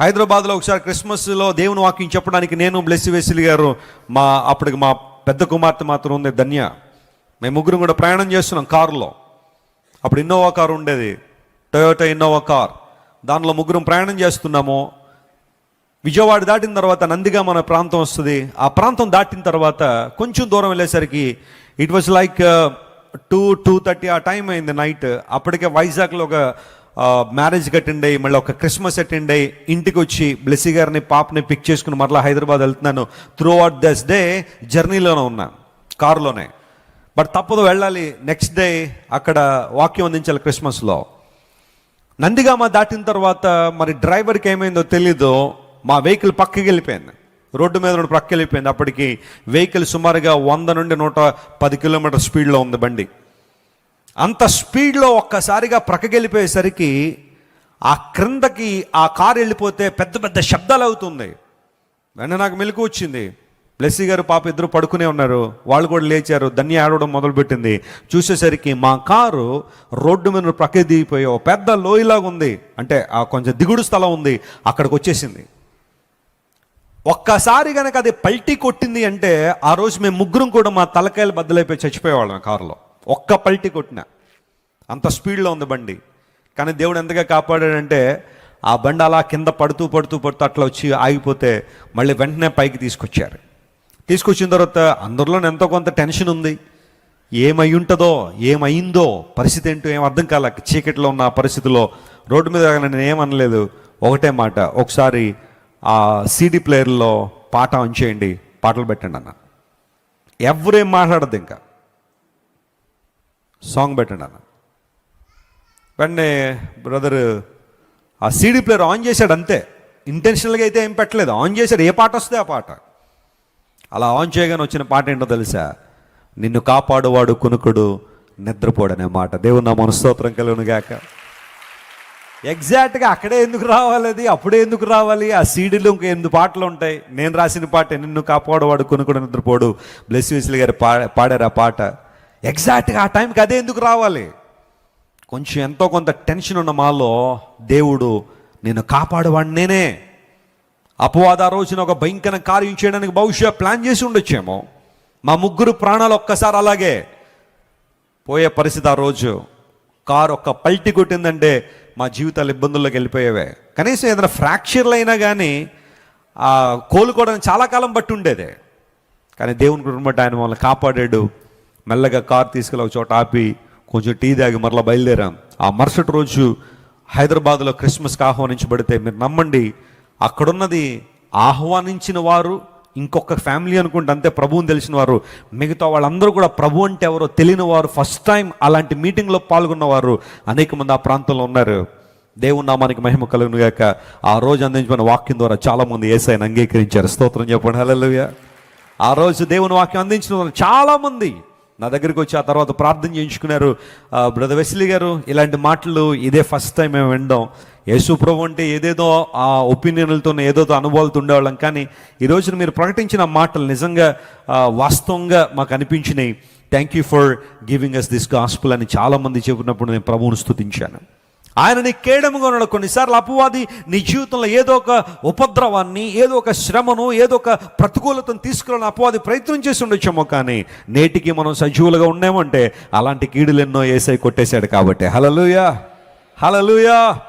హైదరాబాద్లో ఒకసారి క్రిస్మస్లో దేవుని వాక్యం చెప్పడానికి నేను బ్లెస్సి వెసిలి గారు మా అప్పటికి మా పెద్ద కుమార్తె మాత్రం ఉంది ధన్య. మేము ముగ్గురు కూడా ప్రయాణం చేస్తున్నాం కారులో. అప్పుడు ఇన్నోవా కారు ఉండేది టొయోటా ఇన్నోవా కార్. దానిలో ముగ్గురం ప్రయాణం చేస్తున్నాము. విజయవాడ దాటిన తర్వాత నందిగా మన ప్రాంతం వస్తుంది. ఆ ప్రాంతం దాటిన తర్వాత కొంచెం దూరం వెళ్ళేసరికి it was like two two thirty ఆ టైం అయింది నైట్ అప్పటికే వైజాగ్లో ఒక మ్యారేజ్కి అటెండ్ అయ్యి మళ్ళీ ఒక క్రిస్మస్ అటెండ్ అయ్యి ఇంటికి వచ్చి బ్లెస్సీ గారిని పాపని పిక్ చేసుకుని మరలా హైదరాబాద్ వెళ్తున్నాను. త్రూ అవుట్ దస్ డే జర్నీలోనే ఉన్నాను కారులోనే బట్ తప్పదు వెళ్ళాలి. నెక్స్ట్ డే అక్కడ వాక్యం అందించాలి క్రిస్మస్లో నందిగామ దాటిన తర్వాత మరి డ్రైవర్కి ఏమైందో తెలీదు. మా వెహికల్ పక్కకి వెళ్ళిపోయింది. రోడ్డు మీద నుండి వెళ్ళిపోయింది. అప్పటికి వెహికల్ సుమారుగా వంద నుండి నూట పది కిలోమీటర్ స్పీడ్లో ఉంది బండి. అంత స్పీడ్లో ఒక్కసారిగా ప్రక్కకెళ్ళిపోయేసరికి ఆ క్రిందకి ఆ కారు వెళ్ళిపోతే పెద్ద పెద్ద శబ్దాలు అవుతుంది. వెంటనే నాకు మెలకు వచ్చింది. బ్లెస్సీ గారు పాప ఇద్దరు పడుకునే ఉన్నారు. వాళ్ళు కూడా లేచారు. ధన్య ఆడవడం మొదలుపెట్టింది. చూసేసరికి మా కారు రోడ్డు మీద ప్రక్కకి దిగిపోయి ఒక పెద్ద లోయలాగా ఉంది. అంటే ఆ కొంచెం దిగుడు స్థలం ఉంది. అక్కడికి వచ్చేసింది. ఒక్కసారి కనుక అది పల్టీ కొట్టింది అంటే ఆ రోజు మేము ముగ్గురం కూడా మా తలకాయలు బద్దలైపోయి చచ్చిపోయేవాళ్ళం కారులో. ఒక్క పల్టీ కొట్టిన. అంత స్పీడ్లో ఉంది బండి. కానీ దేవుడు ఎంతగా కాపాడాడంటే ఆ బండి అలా కింద పడుతూ పడుతూ పడుతూ అట్లా వచ్చి ఆగిపోతే మళ్ళీ వెంటనే పైకి తీసుకొచ్చారు. తీసుకొచ్చిన తర్వాత అందరిలో ఎంతో కొంత టెన్షన్ ఉంది. ఏమై ఉంటుందో ఏమైందో పరిస్థితి ఏంటో ఏం అర్థం కాల. చీకట్లో ఉన్న పరిస్థితిలో రోడ్డు మీద నేను ఏమనలేదు ఒకటే మాట ఒకసారి ఆ సీడీ ప్లేయర్లో పాట ఆన్ చేయండి పాటలు పెట్టండి అన్న. ఎవరేం మాట్లాడద్దు ఇంకా. సాంగ్ పెట్టండి అన్న. వెంటనే బ్రదర్ ఆ సీడీ ప్లేయర్ ఆన్ చేశాడు అంతే. ఇంటెన్షనల్గా అయితే ఏం పెట్టలేదు. ఆన్ చేశాడు. ఏ పాట వస్తే ఆ పాట. అలా ఆన్ చేయగానే వచ్చిన పాట ఏంటో తెలుసా? నిన్ను కాపాడువాడు కునుకుడు నిద్రపోడనే మాట. దేవుని నా మనస్తోత్రం కలుగును గాక. ఎగ్జాక్ట్గా అక్కడే ఎందుకు రావాలి అది? అప్పుడే ఎందుకు రావాలి? ఆ సీడీలో ఇంకా ఎనిమిది పాటలు ఉంటాయి. నేను రాసిన పాట నిన్ను కాపాడువాడు కొనుక్కుడు నిద్రపోడు. బ్లెస్ విస్లీ గారు పా పాడారు ఆ పాట. ఎగ్జాక్ట్గా ఆ టైంకి అదే ఎందుకు రావాలి? కొంచెం ఎంతో కొంత టెన్షన్ ఉన్న మాలో దేవుడు నేను కాపాడువాడిని నేనే. అపవాద ఆ రోజున ఒక భయంకర కార్యం చేయడానికి బహుశా ప్లాన్ చేసి ఉండొచ్చేమో. మా ముగ్గురు ప్రాణాలు ఒక్కసారి అలాగే. పోయే పరిస్థితి ఆ రోజు. కారు ఒక్క పల్టి కొట్టిందంటే మా జీవితాలు ఇబ్బందుల్లోకి వెళ్ళిపోయేవే. కనీసం ఏదైనా ఫ్రాక్చర్లు అయినా కానీ ఆ కోలుకోవడానికి చాలా కాలం బట్టి ఉండేదే. కానీ దేవుని కృపను ఆయన మమ్మల్ని కాపాడాడు. మెల్లగా కారు తీసుకెళ్ళి ఒక చోట ఆపి కొంచెం టీ తాగి మరలా బయలుదేరాం. ఆ మరుసటి రోజు హైదరాబాద్లో క్రిస్మస్కి ఆహ్వానించబడితే మీరు నమ్మండి అక్కడున్నది ఆహ్వానించిన వారు ఇంకొక ఫ్యామిలీ అనుకుంటే అంతే ప్రభువుని తెలిసిన వారు మిగతా వాళ్ళందరూ కూడా ప్రభు అంటే ఎవరో తెలియని వారు ఫస్ట్ టైం అలాంటి మీటింగ్లో పాల్గొన్నవారు అనేక మంది ఆ ప్రాంతంలో ఉన్నారు. దేవుని నామానికి మహిమ కలుగునుగాక ఆ రోజు అందించిన వాక్యం ద్వారా చాలామంది ఏసైని అంగీకరించారు. స్తోత్రం చెప్పండి. హలో ఆ రోజు దేవుని వాక్యం అందించిన వారు చాలామంది నా దగ్గరికి వచ్చి ఆ తర్వాత ప్రార్థన చేయించుకున్నారు. బ్రదర్ వెస్లీ గారు ఇలాంటి మాటలు ఇదే ఫస్ట్ టైం మేము వినడం. యేసు ప్రభు అంటే ఏదేదో ఆ ఒపీనియన్లతో ఏదేదో అనుభవాలతో ఉండేవాళ్ళం. కానీ ఈ రోజున మీరు ప్రకటించిన మాటలు నిజంగా వాస్తవంగా మాకు అనిపించినాయి. Thank you for giving us this gospel అని చాలామంది చెప్పినప్పుడు నేను ప్రభువును స్థుతించాను ఆయన నీ కేడముగా ఉన్నాడు. కొన్నిసార్లు అపవాది నీ జీవితంలో ఏదో ఒక ఉపద్రవాన్ని ఏదో ఒక శ్రమను ఏదో ఒక ప్రతికూలతను తీసుకురాలని అపవాది ప్రయత్నం చేసి ఉండొచ్చేమో కానీ నేటికి మనం సజీవులుగా ఉన్నామంటే అలాంటి కీడులు ఎన్నో ఏసై కొట్టేశాడు కాబట్టి. హలలుయా హలలుయా